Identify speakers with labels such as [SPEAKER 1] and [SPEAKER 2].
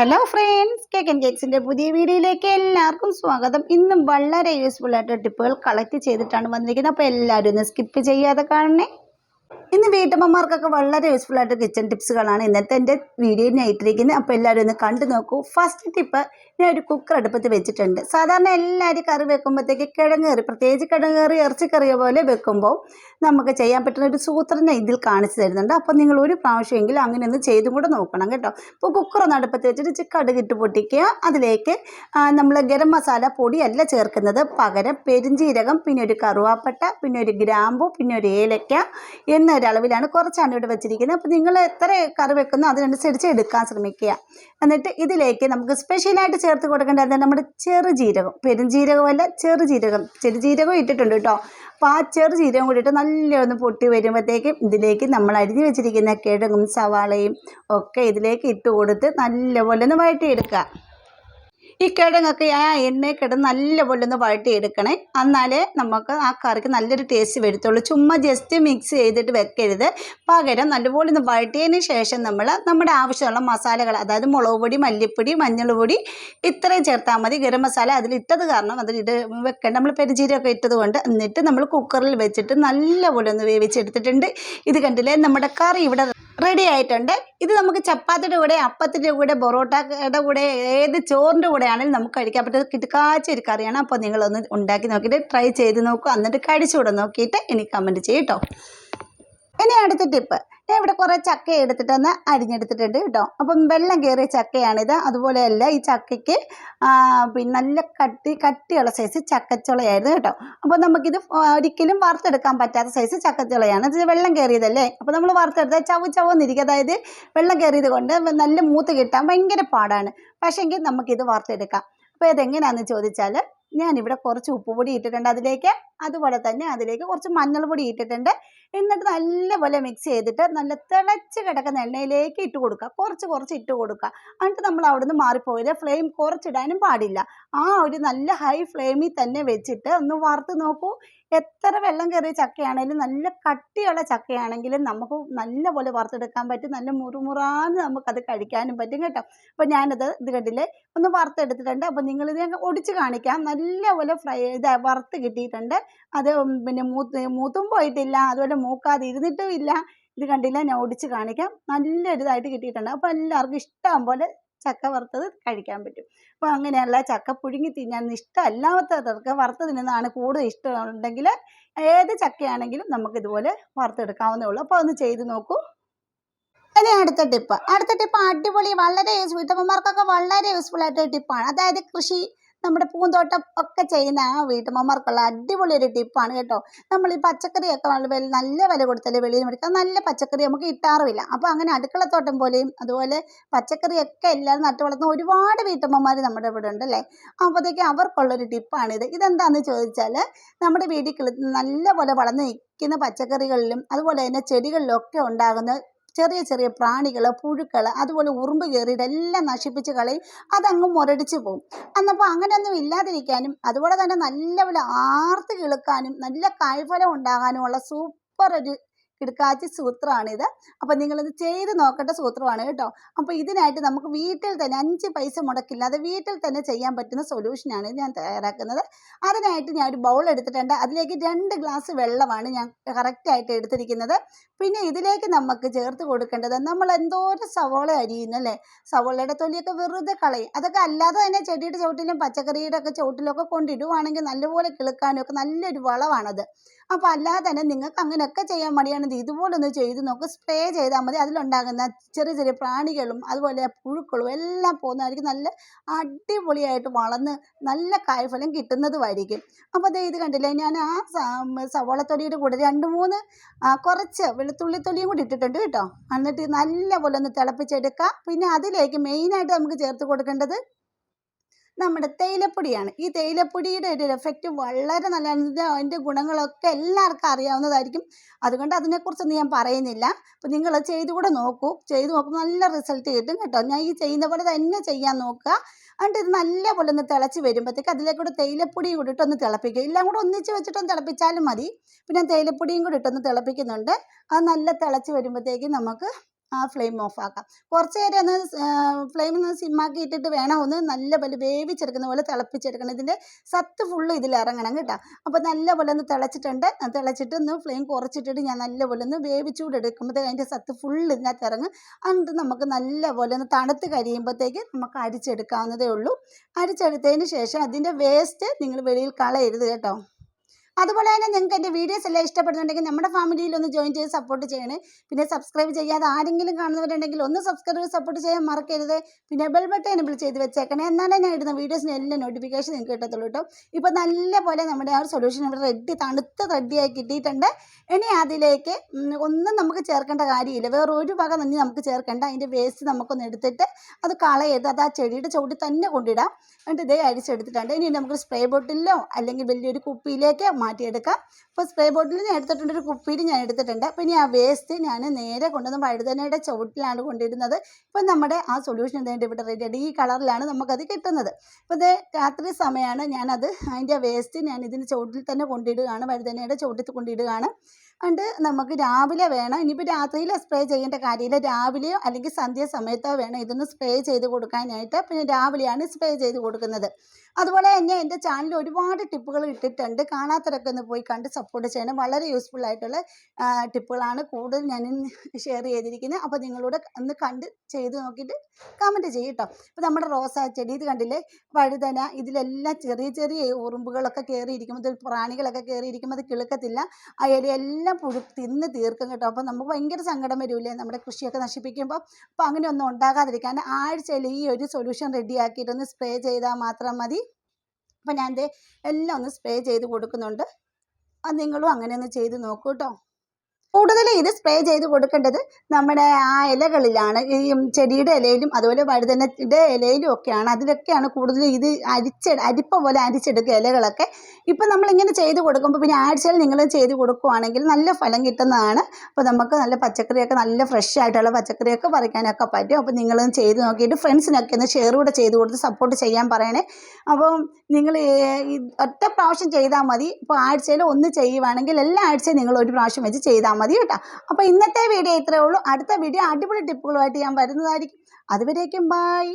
[SPEAKER 1] Hello friends cake and കേക്സിന്റെ പുതിയ വീഡിയോയിലേക്ക് എല്ലാവർക്കും സ്വാഗതം. ഇന്നും വളരെ യൂസ്ഫുൾ ആയിട്ട് ടിപ്പുകൾ കളക്ട് ചെയ്തിട്ടാണ് വന്നിരിക്കുന്നത്. അപ്പോൾ എല്ലാവരും ഒന്ന് സ്കിപ്പ് ചെയ്യാതെ കാണണേ. ഇന്ന് വീട്ടമ്മമാർക്കൊക്കെ വളരെ യൂസ്ഫുൾ ആയിട്ട് കിച്ചൺ ടിപ്സുകളാണ് ഇന്നത്തെ എന്റെ വീഡിയോയിൽ ഞായിട്ടിരിക്കുന്നത് അപ്പോൾ എല്ലാവരും ഒന്ന് കണ്ടു നോക്കൂ. ഫസ്റ്റ് ടിപ്പ് ഞാൻ ഒരു കുക്കർ അടുപ്പത്ത് വെച്ചിട്ടുണ്ട്. സാധാരണ എല്ലാവരും കറി വെക്കുമ്പോഴത്തേക്ക് കിഴങ്ങ് കറി പ്രത്യേകിച്ച് കിഴങ്ങ് കറി ഇറച്ചിക്കറിയ പോലെ വെക്കുമ്പോൾ നമുക്ക് ചെയ്യാൻ പറ്റുന്ന ഒരു സൂത്രനെ ഇതിൽ കാണിച്ചു തരുന്നുണ്ട്. അപ്പോൾ നിങ്ങൾ ഒരു പ്രാവശ്യമെങ്കിലും അങ്ങനെ ഒന്ന് ചെയ്തും കൂടെ നോക്കണം കേട്ടോ. ഇപ്പോൾ കുക്കർ ഒന്ന് അടുപ്പത്ത് വെച്ചിട്ട് കടുകിട്ട് പൊട്ടിക്കുക. അതിലേക്ക് നമ്മൾ ഗരം മസാല പൊടിയല്ല ചേർക്കുന്നത്. പകരം പെരിഞ്ചീരകം പിന്നെ ഒരു കറുവാപ്പട്ട പിന്നെ ഒരു ഗ്രാമ്പു പിന്നെ ഒരു ഏലക്ക എന്നൊരളവിലാണ് കുറച്ചാണ് ഇവിടെ വെച്ചിരിക്കുന്നത്. അപ്പോൾ നിങ്ങൾ എത്ര കറി വെക്കുന്നോ അതിനനുസരിച്ച് എടുക്കാൻ ശ്രമിക്കുക. എന്നിട്ട് ഇതിലേക്ക് നമുക്ക് സ്പെഷ്യലായിട്ട് ചേർത്ത് കൊടുക്കേണ്ടത് നമ്മുടെ ചെറുജീരകം പെരുംജീരകമല്ല ചെറുജീരകം ചെറുജീരകം ഇട്ടിട്ടുണ്ട് കേട്ടോ. അപ്പോൾ ആ ചെറുജീരകം കൂടിയിട്ട് നല്ലൊന്ന് പൊട്ടി വരുമ്പോഴത്തേക്കും ഇതിലേക്ക് നമ്മൾ അരിഞ്ഞു വെച്ചിരിക്കുന്ന കിഴങ്ങും സവാളയും ഒക്കെ ഇതിലേക്ക് ഇട്ട് കൊടുത്ത് നല്ലപോലെ ഒന്ന് വഴറ്റിയെടുക്കുക. ഈ കിഴങ്ങൊക്കെ ആ എണ്ണയിൽ കിടന്ന് നല്ലപോലെ ഒന്ന് വഴറ്റിയെടുക്കണേ. എന്നാലേ നമുക്ക് ആ കറിക്ക് നല്ലൊരു ടേസ്റ്റ് വരത്തുള്ളൂ. ചുമ്മാ ജസ്റ്റ് മിക്സ് ചെയ്തിട്ട് വെക്കരുത്. പകരം നല്ലപോലെ ഒന്ന് വഴട്ടിയതിന് ശേഷം നമ്മൾ നമ്മുടെ ആവശ്യമുള്ള മസാലകൾ അതായത് മുളക് പൊടി മല്ലിപ്പൊടി മഞ്ഞൾ പൊടി ഇത്രയും ചേർത്താൽ മതി. ഗരം മസാല അതിലിട്ടത് കാരണം അതിലിട്ട് വെക്കേണ്ട. നമ്മൾ പെരുജീരകമൊക്കെ ഇട്ടത് കൊണ്ട് എന്നിട്ട് നമ്മൾ കുക്കറിൽ വെച്ചിട്ട് നല്ലപോലെ ഒന്ന് വേവിച്ചെടുത്തിട്ടുണ്ട്. ഇത് കണ്ടില്ലേ? നമ്മുടെ കറി ഇവിടെ റെഡി ആയിട്ടുണ്ട്. ഇത് നമുക്ക് ചപ്പാത്തിയുടെ കൂടെ അപ്പത്തിന്റെ കൂടെ പൊറോട്ടയുടെ കൂടെ ഏത് ചോറിന്റെ കൂടെ ആണെങ്കിലും നമുക്ക് കഴിക്കാൻ പറ്റുന്ന കിട്ടുക്കാച്ച ഒരു കറിയാണ്. അപ്പോൾ നിങ്ങളൊന്ന് ഉണ്ടാക്കി നോക്കിയിട്ട് ട്രൈ ചെയ്ത് നോക്കുക എന്നിട്ട് കഴിച്ചുകൂടെ നോക്കിയിട്ട് എനിക്ക് കമന്റ് ചെയ്യും കേട്ടോ. ഇനി അടുത്ത ടിപ്പ് ഞാൻ ഇവിടെ കുറേ ചക്ക എടുത്തിട്ടൊന്ന് അരിഞ്ഞെടുത്തിട്ടുണ്ട് കേട്ടോ. അപ്പം വെള്ളം കയറിയ ചക്കയാണിത്. അതുപോലെയല്ല ഈ ചക്കയ്ക്ക് പിന്നെ നല്ല കട്ടി കട്ടിയുള്ള സൈസ് ചക്കച്ചുളയായിരുന്നു കേട്ടോ. അപ്പോൾ നമുക്കിത് ഒരിക്കലും വറുത്തെടുക്കാൻ പറ്റാത്ത സൈസ് ചക്കച്ചുളയാണ്. ഇത് വെള്ളം കയറിയതല്ലേ അപ്പോൾ നമ്മൾ വറുത്തെടുത്താൽ ചവ് ചവന്നിരിക്കും. അതായത് വെള്ളം കയറിയത് കൊണ്ട് നല്ല മൂത്ത് കിട്ടാൻ ഭയങ്കര പാടാണ്. പക്ഷേങ്കിൽ നമുക്കിത് വറുത്തെടുക്കാം. അപ്പോൾ ഇതെങ്ങനെയാണെന്ന് ചോദിച്ചാൽ ഞാനിവിടെ കുറച്ച് ഉപ്പുപൊടി ഇട്ടിട്ടുണ്ട്. അതിലേക്ക് അതുപോലെ തന്നെ അതിലേക്ക് കുറച്ച് മഞ്ഞൾപ്പൊടി ഇട്ടിട്ടുണ്ട്. എന്നിട്ട് നല്ലപോലെ മിക്സ് ചെയ്തിട്ട് നല്ല തിളച്ച് കിടക്കുന്ന എണ്ണയിലേക്ക് ഇട്ട് കൊടുക്കുക. കുറച്ച് കുറച്ച് ഇട്ട് കൊടുക്കുക. എന്നിട്ട് നമ്മൾ അവിടെ നിന്ന് മാറിപ്പോയത് ഫ്ലെയിം കുറച്ചിടാനും പാടില്ല. ആ ഒരു നല്ല ഹൈ ഫ്ലെയിമിൽ തന്നെ വെച്ചിട്ട് ഒന്ന് വറുത്ത് നോക്കൂ. എത്ര വെള്ളം കയറിയ ചക്കയാണെങ്കിലും നല്ല കട്ടിയുള്ള ചക്കയാണെങ്കിലും നമുക്ക് നല്ലപോലെ വറുത്തെടുക്കാൻ പറ്റും. നല്ല മുറുമുറാന്ന് നമുക്കത് കഴിക്കാനും പറ്റും കേട്ടോ. അപ്പോൾ ഞാനത് ഇത് കണ്ടില്ലേ? ഒന്ന് വറുത്തെടുത്തിട്ടുണ്ട്. അപ്പോൾ നിങ്ങളിത് ഞാൻ ഒടിച്ച് കാണിക്കാം. നല്ലപോലെ ഫ്രൈ ഇത് വറുത്ത് കിട്ടിയിട്ടുണ്ട്. അത് പിന്നെ മൂത്ത് മൂത്തും പോയിട്ടില്ല. അതുപോലെ മൂക്കാതെ ഇരുന്നിട്ടും ഇല്ല. ഇത് കണ്ടില്ല? ഞാൻ ഒടിച്ച് കാണിക്കാം. നല്ല ഇതായിട്ട് കിട്ടിയിട്ടുണ്ട്. അപ്പോൾ എല്ലാവർക്കും ഇഷ്ടം പോലെ ചക്ക വറുത്തത് കഴിക്കാൻ പറ്റും. അപ്പോൾ അങ്ങനെയല്ല ചക്ക പുഴുങ്ങി തിന്നാൻ ഇഷ്ടമല്ലാത്തവർക്ക് വറുത്ത് തിന്നുന്നതാണ് കൂടുതൽ ഇഷ്ടമുണ്ടെങ്കിൽ ഏത് ചക്കയാണെങ്കിലും നമുക്ക് ഇതുപോലെ വറുത്തെടുക്കാവുന്നേ ഉള്ളൂ. അപ്പോൾ ഒന്ന് ചെയ്ത് നോക്കൂ. ഇനി അടുത്ത ടിപ്പ്. അടുത്ത ടിപ്പ് അടിപൊളി വളരെ യൂസ്ഫുൾ വീട്ടമ്മമാർക്കൊക്കെ വളരെ യൂസ്ഫുൾ ആയിട്ടുള്ള ടിപ്പാണ്. അതായത് കൃഷി നമ്മുടെ പൂന്തോട്ടം ഒക്കെ ചെയ്യുന്ന ആ വീട്ടമ്മമാർക്കുള്ള അടിപൊളി ഒരു ടിപ്പാണ് കേട്ടോ. നമ്മൾ ഈ പച്ചക്കറിയൊക്കെ നല്ല വില കൊടുത്താലേ വെളിയിൽ മേടിക്കാം നല്ല പച്ചക്കറി നമുക്ക് കിട്ടാറുമില്ല. അപ്പോൾ അങ്ങനെ അടുക്കളത്തോട്ടം പോലെയും അതുപോലെ പച്ചക്കറിയൊക്കെ എല്ലാവരും നട്ടു വളർത്തുന്ന ഒരുപാട് വീട്ടമ്മമാർ നമ്മുടെ ഇവിടെ ഉണ്ട് അല്ലേ അപ്പോഴത്തേക്ക് അവർക്കുള്ളൊരു ടിപ്പാണിത് ഇതെന്താണെന്ന് ചോദിച്ചാൽ നമ്മുടെ വീട്ടിൽ നല്ല പോലെ വളർന്ന് നിൽക്കുന്ന പച്ചക്കറികളിലും അതുപോലെ തന്നെ ചെടികളിലും ഒക്കെ ഉണ്ടാകുന്ന ചെറിയ ചെറിയ പ്രാണികൾ പുഴുക്കൾ അതുപോലെ ഉറുമ്പ് കയറിയിട്ട് എല്ലാം നശിപ്പിച്ച് കളയും. അതങ്ങ് മുരടിച്ച് പോകും എന്നപ്പോൾ അങ്ങനെയൊന്നും ഇല്ലാതിരിക്കാനും അതുപോലെ തന്നെ നല്ലപോലെ ആർത്ത് കിളുക്കാനും നല്ല കായ്ഫലം ഉണ്ടാകാനുമുള്ള സൂപ്പർ ഒരു കിടക്കാച്ചി സൂത്രമാണിത് അപ്പോൾ നിങ്ങളിത് ചെയ്ത് നോക്കേണ്ട സൂത്രമാണ് കേട്ടോ. അപ്പോൾ ഇതിനായിട്ട് നമുക്ക് വീട്ടിൽ തന്നെ അഞ്ച് പൈസ മുടക്കില്ലാതെ വീട്ടിൽ തന്നെ ചെയ്യാൻ പറ്റുന്ന സൊല്യൂഷനാണ് ഞാൻ തയ്യാറാക്കുന്നത്. അതിനായിട്ട് ഞാൻ ഒരു ബൗൾ എടുത്തിട്ടുണ്ട്. അതിലേക്ക് രണ്ട് ഗ്ലാസ് വെള്ളമാണ് ഞാൻ കറക്റ്റായിട്ട് എടുത്തിരിക്കുന്നത്. പിന്നെ ഇതിലേക്ക് നമുക്ക് ചേർത്ത് കൊടുക്കേണ്ടത് നമ്മൾ എന്തോരം സവോള അരിയുന്നു അല്ലേ? സവോളയുടെ തൊലിയൊക്കെ വെറുതെ കളയും. അതൊക്കെ അല്ലാതെ തന്നെ ചെടിയുടെ ചുവട്ടിലും പച്ചക്കറിയുടെ ഒക്കെ ചുവട്ടിലൊക്കെ കൊണ്ടിടുവാണെങ്കിൽ നല്ലപോലെ കിളുക്കാനും ഒക്കെ നല്ലൊരു വളമാണത്. അപ്പോൾ അല്ലാതെ തന്നെ നിങ്ങൾക്ക് അങ്ങനെയൊക്കെ ചെയ്യാൻ മടിയാണെങ്കിൽ ഇതുപോലെ ഒന്ന് ചെയ്ത് നോക്ക് സ്പ്രേ ചെയ്താൽ മതി. അതിലുണ്ടാകുന്ന ചെറിയ ചെറിയ പ്രാണികളും അതുപോലെ പുഴുക്കളും എല്ലാം പോകുന്നതായിരിക്കും. നല്ല അടിപൊളിയായിട്ട് വളർന്ന് നല്ല കായ്ഫലം കിട്ടുന്നതുമായിരിക്കും. അപ്പോൾ അതേ ഇത് കണ്ടില്ലേ? ഞാൻ ആ സവോളത്തൊലിയുടെ കൂടെ രണ്ട് മൂന്ന് കുറച്ച് വെളുത്തുള്ളി തൊലിയും കൂടി ഇട്ടിട്ടുണ്ട് കേട്ടോ. എന്നിട്ട് നല്ലപോലെ ഒന്ന് തിളപ്പിച്ചെടുക്കുക പിന്നെ അതിലേക്ക് മെയിനായിട്ട് നമുക്ക് ചേർത്ത് കൊടുക്കേണ്ടത് നമ്മുടെ തേയിലപ്പൊടിയാണ്. ഈ തേയിലപ്പൊടിയുടെ ഒരു എഫക്റ്റ് വളരെ നല്ലതാണ്. അതിന്റെ ഗുണങ്ങളൊക്കെ എല്ലാവർക്കും അറിയാവുന്നതായിരിക്കും. അതുകൊണ്ട് അതിനെക്കുറിച്ചൊന്നും ഞാൻ പറയുന്നില്ല. അപ്പോൾ നിങ്ങൾ ചെയ്തുകൂടെ നോക്കൂ. ചെയ്ത് നോക്കുമ്പോൾ നല്ല റിസൾട്ട് കിട്ടും കേട്ടോ. ഞാൻ ഈ ചെയ്യുന്ന പോലെ തന്നെ ചെയ്യാൻ നോക്കുക. എന്നിട്ട് ഇത് നല്ലപോലെ ഒന്ന് തിളച്ച് വരുമ്പോഴത്തേക്ക് അതിലേക്കൂടെ തേയിലപ്പൊടിയും കൂടി ഇട്ടൊന്ന് തിളപ്പിക്കുക. എല്ലാം കൂടെ ഒന്നിച്ച് വെച്ചിട്ടൊന്ന് തിളപ്പിച്ചാലും മതി. പിന്നെ തേയിലപ്പൊടിയും കൂടി ഇട്ടൊന്ന് തിളപ്പിക്കുന്നുണ്ട്. അത് നല്ല തിളച്ച് വരുമ്പോഴത്തേക്കും നമുക്ക് ആ ഫ്ലെയിം ഓഫ് ആക്കാം കുറച്ച് നേരം ഒന്ന് ഫ്ലെയിം ഒന്ന് സിമ്മാക്കി ഇട്ടിട്ട് വേണം ഒന്ന് നല്ല പോലെ വേവിച്ചെടുക്കുന്ന പോലെ തിളപ്പിച്ചെടുക്കണം. ഇതിന്റെ സത്ത് ഫുള്ള് ഇതിൽ ഇറങ്ങണം കേട്ടോ. അപ്പോൾ നല്ല പോലെ ഒന്ന് തിളച്ചിട്ടുണ്ട്. തിളച്ചിട്ട് ഒന്ന് ഫ്ലെയിം കുറച്ചിട്ടിട്ട് ഞാൻ നല്ല പോലെ ഒന്ന് വേവിച്ചുകൂടെ എടുക്കുമ്പോഴത്തേക്ക് അതിന്റെ സത്ത് ഫുള്ള് ഇതിനകത്ത് ഇറങ്ങും. എന്നിട്ട് നമുക്ക് നല്ല പോലെ ഒന്ന് തണുത്ത് കഴിയുമ്പോഴത്തേക്ക് നമുക്ക് അരിച്ചെടുക്കാവുന്നതേ ഉള്ളൂ. അരിച്ചെടുത്തതിന് ശേഷം അതിന്റെ വേസ്റ്റ് നിങ്ങൾ വെളിയിൽ കളയരുത് കേട്ടോ. അതുപോലെ തന്നെ നിങ്ങൾക്ക് എന്റെ വീഡിയോസ് എല്ലാം ഇഷ്ടപ്പെടുന്നുണ്ടെങ്കിൽ നമ്മുടെ ഫാമിലിയിൽ ഒന്ന് ജോയിൻ ചെയ്ത് സപ്പോർട്ട് ചെയ്യണേ. പിന്നെ സബ്സ്ക്രൈബ് ചെയ്യാതെ ആരെങ്കിലും കാണുന്നവരുണ്ടെങ്കിൽ ഒന്ന് സബ്സ്ക്രൈബ് സപ്പോർട്ട് ചെയ്യാൻ മറക്കരുത്. പിന്നെ ബെൽ ബട്ടൺ എനബിൾ ചെയ്ത് വെച്ചേക്കണേ. എന്നാലേ ഞാൻ ഇടുന്ന വീഡിയോസിന് എല്ലാം നോട്ടിഫിക്കേഷൻ നിങ്ങൾക്ക് കിട്ടത്തുള്ളൂ കേട്ടോ. ഇപ്പോൾ നല്ല പോലെ നമ്മുടെ ആ ഒരു സൊല്യൂഷൻ ഇവിടെ റെഡി തണുത്ത് റെഡിയായി കിട്ടിയിട്ടുണ്ട്. ഇനി അതിലേക്ക് ഒന്നും നമുക്ക് ചേർക്കേണ്ട കാര്യമില്ല. വേറെ ഒരു വക തന്നെ നമുക്ക് ചേർക്കേണ്ട. അതിന്റെ വേസ്റ്റ് നമുക്കൊന്ന് എടുത്തിട്ട് അത് കളയരുത്. അത് ആ ചെടിയുടെ ചുവട്ടിൽ തന്നെ കൊണ്ടിടാം. എന്നിട്ട് ഇതേ അരിച്ചെടുത്തിട്ടുണ്ട്. ഇനി നമുക്ക് സ്പ്രേ ബോട്ടിലോ അല്ലെങ്കിൽ വലിയൊരു കുപ്പിയിലേക്ക് മാറ്റിയെടുക്കാം. അപ്പോൾ സ്പ്രേ ബോട്ടിൽ ഞാൻ എടുത്തിട്ടുണ്ട് ഒരു കുപ്പിയിൽ ഞാൻ എടുത്തിട്ടുണ്ട്. അപ്പോൾ ഇനി ആ വേസ്റ്റ് ഞാൻ നേരെ കൊണ്ടുവന്ന് വഴുതനയുടെ ചുവട്ടിലാണ് കൊണ്ടിടുന്നത്. ഇപ്പം നമ്മുടെ ആ സൊല്യൂഷൻ എന്തായിട്ട് ഇവിടെ റെഡി ഈ കളറിലാണ് നമുക്കത് കിട്ടുന്നത്. അപ്പോൾ ഇത് രാത്രി സമയമാണ് ഞാനത് അതിന്റെ വേസ്റ്റ് ഞാൻ ഇതിന് ചുവട്ടിൽ തന്നെ കൊണ്ടിടുകയാണ് വഴുതനയുടെ ചുവട്ടിൽ കൊണ്ടിടുകയാണ്. അതുകൊണ്ട് നമുക്ക് രാവിലെ വേണം. ഇനിയിപ്പോൾ രാത്രിയിൽ സ്പ്രേ ചെയ്യേണ്ട കാര്യമില്ല. രാവിലെയോ അല്ലെങ്കിൽ സന്ധ്യ സമയത്തോ വേണം ഇതൊന്ന് സ്പ്രേ ചെയ്ത് കൊടുക്കാനായിട്ട്. പിന്നെ രാവിലെയാണ് സ്പ്രേ ചെയ്ത് കൊടുക്കുന്നത്. അതുപോലെ തന്നെ എന്റെ ചാനലിൽ ഒരുപാട് ടിപ്പുകൾ ഇട്ടിട്ടുണ്ട്. കാണാത്തവരൊക്കെ ഒന്ന് പോയി കണ്ട് സപ്പോർട്ട് ചെയ്യണം. വളരെ യൂസ്ഫുൾ ആയിട്ടുള്ള ടിപ്പുകളാണ് കൂടുതൽ ഞാൻ ഷെയർ ചെയ്തിരിക്കുന്നത്. അപ്പോൾ നിങ്ങളോട് ഒന്ന് കണ്ട് ചെയ്ത് നോക്കിയിട്ട് കമന്റ് ചെയ്യും കേട്ടോ ഇപ്പോൾ നമ്മുടെ റോസാ ചെടി ഇത് കണ്ടില്ലേ? വഴുതന ഇതിലെല്ലാം ചെറിയ ചെറിയ ഉറുമ്പുകളൊക്കെ കയറിയിരിക്കുമ്പോൾ പ്രാണികളൊക്കെ കയറിയിരിക്കുമ്പോൾ അത് കിളുക്കത്തില്ല. ആ ഇലയെല്ലാം പുഴു തിന്ന് തീർക്കും കേട്ടോ. അപ്പോൾ നമുക്ക് ഭയങ്കര സങ്കടം വരില്ലേ? നമ്മുടെ കൃഷിയൊക്കെ നശിപ്പിക്കുമ്പോൾ അപ്പോൾ അങ്ങനെ ഒന്നും ഉണ്ടാകാതിരിക്കാൻ ആഴ്ചയിൽ ഈ ഒരു സൊല്യൂഷൻ റെഡിയാക്കിയിട്ടൊന്ന് സ്പ്രേ ചെയ്താൽ മാത്രം മതി. അപ്പോൾ ഞാൻ എല്ലാം ഒന്ന് സ്പ്രേ ചെയ്ത് കൊടുക്കുന്നുണ്ട്. അത് നിങ്ങളും അങ്ങനെ ഒന്ന് ചെയ്ത് നോക്കൂ കേട്ടോ. കൂടുതൽ ഇത് സ്പ്രേ ചെയ്ത് കൊടുക്കേണ്ടത് നമ്മുടെ ആ ഇലകളിലാണ്. ഈ ചെടിയുടെ ഇലയിലും അതുപോലെ വഴുതനയുടെ ഇലയിലും ഒക്കെയാണ്. അതിലൊക്കെയാണ് കൂടുതൽ ഇത് അരിച്ച അരിപ്പ പോലെ അരിച്ചെടുക്കുക ഇലകളൊക്കെ. ഇപ്പം നമ്മളിങ്ങനെ ചെയ്ത് കൊടുക്കുമ്പോൾ പിന്നെ ആഴ്ചയിൽ നിങ്ങൾ ചെയ്ത് കൊടുക്കുവാണെങ്കിൽ നല്ല ഫലം കിട്ടുന്നതാണ്. അപ്പോൾ നമുക്ക് നല്ല പച്ചക്കറിയൊക്കെ നല്ല ഫ്രഷ് ആയിട്ടുള്ള പച്ചക്കറിയൊക്കെ പറിക്കാനൊക്കെ പറ്റും. അപ്പോൾ നിങ്ങൾ ചെയ്ത് നോക്കിയിട്ട് ഫ്രണ്ട്സിനൊക്കെ ഒന്ന് ഷെയർ കൂടെ ചെയ്ത് കൊടുത്ത് സപ്പോർട്ട് ചെയ്യാൻ പറയണേ. അപ്പം നിങ്ങൾ ഒറ്റ പ്രാവശ്യം ചെയ്താൽ മതി. ഇപ്പോൾ ആഴ്ചയിൽ ഒന്ന് ചെയ്യുവാണെങ്കിൽ എല്ലാ ആഴ്ചയും നിങ്ങൾ ഒരു പ്രാവശ്യം വെച്ച് ചെയ്താൽ മതി കേട്ടോ. അപ്പോൾ ഇന്നത്തെ വീഡിയോ ഇത്രയേ ഉള്ളൂ. അടുത്ത വീഡിയോ അടിപൊളി ടിപ്പുകളുമായിട്ട് ഞാൻ വരുന്നതായിരിക്കും. അതുവരേക്കും ബായ്